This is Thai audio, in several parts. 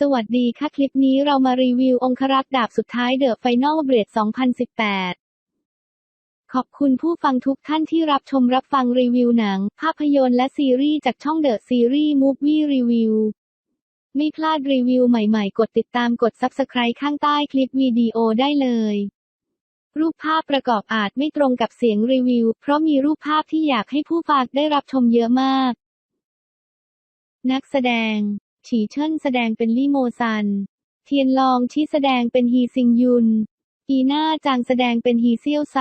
สวัสดีค่ะ คลิปนี้เรามารีวิวองครักษ์ดาบสุดท้ายเดอะไฟนอลเบรด 2018 ขอบคุณผู้ฟังทุกท่านที่รับชมรับฟังรีวิวหนัง ภาพยนตร์และซีรีส์จากช่องเดอะซีรีส์มูฟวี่รีวิวไม่พลาดรีวิวใหม่ๆ กดติดตามกด Subscribe ข้างใต้คลิปวิดีโอได้เลย รูปภาพประกอบอาจไม่ตรงกับเสียงรีวิว เพราะมีรูปภาพที่อยากให้ผู้ฟังได้รับชมเยอะมาก นักแสดง ฉีเชิ่นแสดงเป็นลี่โมซัน เทียนลองชี้แสดงเป็นฮีซิงยุน อีน่าจางแสดงเป็นฮีเซียวไซ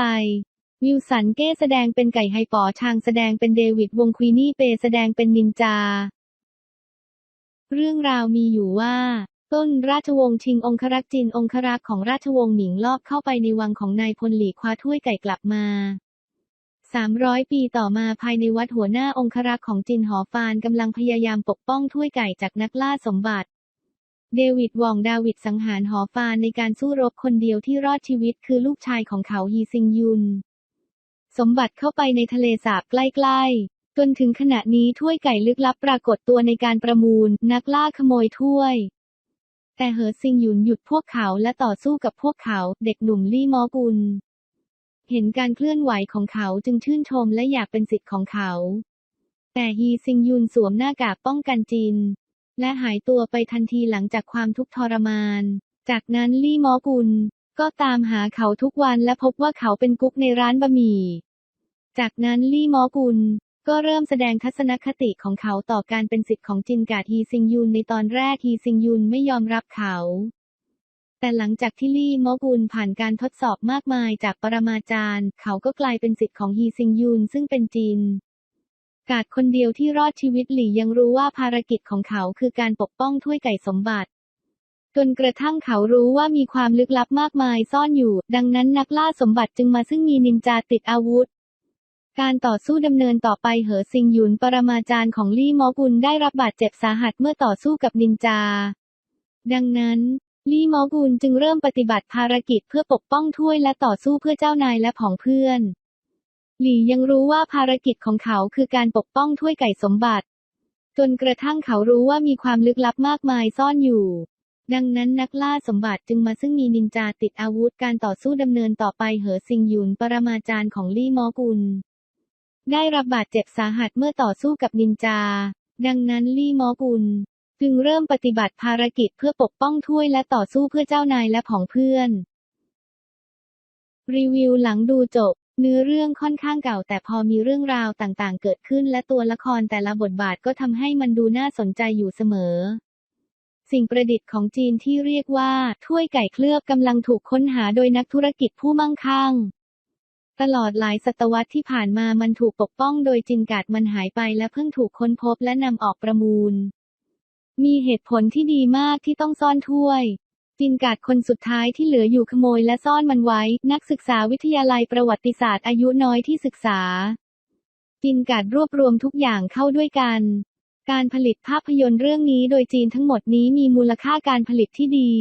วิลสันเก้แสดงเป็นไก่ไฮป๋อชางแสดงเป็นเดวิดวงควีนี่เปแสดงเป็นนินจา เรื่องราวมีอยู่ว่าต้นราชวงศ์ชิงองครักษ์จินองครักษ์ของราชวงศ์หมิงลอบเข้าไปในวังของนายพลหลีคว้าถ้วยไก่กลับมา 300 ปีต่อมาภายในวัดหัวหน้าองครักษ์ของจินหอฟานกำลังพยายามปกป้องถ้วยไก่จากนักล่าสมบัติ เดวิดวองดาวิดสังหารหอฟานในการสู้รบคนเดียวที่รอดชีวิตคือลูกชายของเขาฮีซิงยุน สมบัติเข้าไปในทะเลสาบใกล้ๆ จนถึงขณะนี้ถ้วยไก่ลึกลับปรากฏตัวในการประมูล นักล่าขโมยถ้วยแต่เหอซิงหยุนหยุดพวกเขาและต่อสู้กับพวกเขา เด็กหนุ่มลี่มอกุล เห็นการเคลื่อนไหวของเขาจึงชื่นชมและอยากเป็นสิทธิ์ของเขา แต่ฮีซิงยุนสวมหน้ากากป้องกันจินและหายตัวไปทันทีหลังจากความทุกข์ทรมาน จากนั้นลี่มอกุล ก็ตามหาเขาทุกวันและพบว่าเขาเป็นกุ๊กในร้านบะหมี่ จากนั้นลี่มอกุลก็เริ่มแสดงทัศนคติของเขาต่อการเป็นสิทธิ์ของจินกาดฮีซิงยุนในตอนแรกฮีซิงยุนไม่ยอมรับเขา แต่หลังจากที่ลี่มอกุลผ่านการทดสอบมากมายจากปรมาจารย์ เขาก็กลายเป็นสิทธิ์ของฮีซิงยุนซึ่งเป็นจินกาดคนเดียวที่รอดชีวิตหลี่ยังรู้ว่าภารกิจของเขาคือการปกป้องถ้วยไก่สมบัติ จนกระทั่งเขารู้ว่ามีความลึกลับมากมายซ่อนอยู่ ดังนั้นนักล่าสมบัติจึงมาซึ่งมีนินจาติดอาวุธ การต่อสู้ดำเนินต่อไปเหอซิงหยุนปรมาจารย์ของลี่มอกุลได้รับบาดเจ็บสาหัสเมื่อต่อสู้กับนินจา ดังนั้น ลี่มอกุลจึงเริ่มปฏิบัติภารกิจเพื่อปกป้องถ้วยและต่อสู้เพื่อเจ้านายและผองเพื่อน หลี่ยังรู้ว่าภารกิจของเขาคือการปกป้องถ้วยไก่สมบัติ จนกระทั่งเขารู้ว่ามีความลึกลับมากมายซ่อนอยู่ ดังนั้นนักล่าสมบัติจึงมาซึ่งมีนินจาติดอาวุธการต่อสู้ดำเนินต่อไปเหอซิงหยุนปรมาจารย์ของลี่มอกุลได้รับบาดเจ็บสาหัสเมื่อต่อสู้กับนินจา ดังนั้นลี่มอกุล จึงเริ่มปฏิบัติภารกิจเพื่อปกป้องถ้วยและต่อสู้เพื่อเจ้านายและผองเพื่อน รีวิวหลังดูจบ เนื้อเรื่องค่อนข้างเก่า แต่พอมีเรื่องราวต่างๆ เกิดขึ้นและตัวละครแต่ละบทบาทก็ทำให้มันดูน่าสนใจอยู่เสมอ สิ่งประดิษฐ์ของจีนที่เรียกว่า ถ้วยไก่เคลือบกำลังถูกค้นหาโดยนักธุรกิจผู้มั่งคั่งตลอดหลายศตวรรษที่ผ่านมามันถูกปกป้องโดยจินกาดมันหายไปและเพิ่งถูกค้นพบและนำออกประมูล มีเหตุผลที่ดีมากที่ต้องซ่อนถ้วยจินกาดคนสุดท้ายที่เหลืออยู่ขโมยและซ่อนมันไว้ นักศึกษาวิทยาลัยประวัติศาสตร์อายุน้อยที่ศึกษาจินกาดรวบรวมทุกอย่างเข้าด้วยกัน การผลิตภาพยนตร์เรื่องนี้โดยจีนทั้งหมดนี้มีมูลค่าการผลิตที่ดี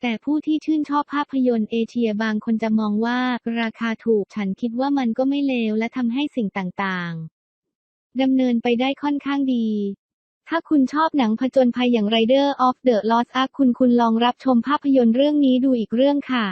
แต่ผู้ที่ชื่นชอบภาพยนตร์เอเชียบางคนจะมองว่าราคาถูกฉันคิดว่ามันก็ไม่เลวและทำให้สิ่งต่างๆดำเนินไปได้ค่อนข้างดี ถ้าคุณชอบหนังผจญภัยอย่าง Rider of the Lost Ark คุณคุณลองรับชมภาพยนตร์เรื่องนี้ดูอีกเรื่องค่ะ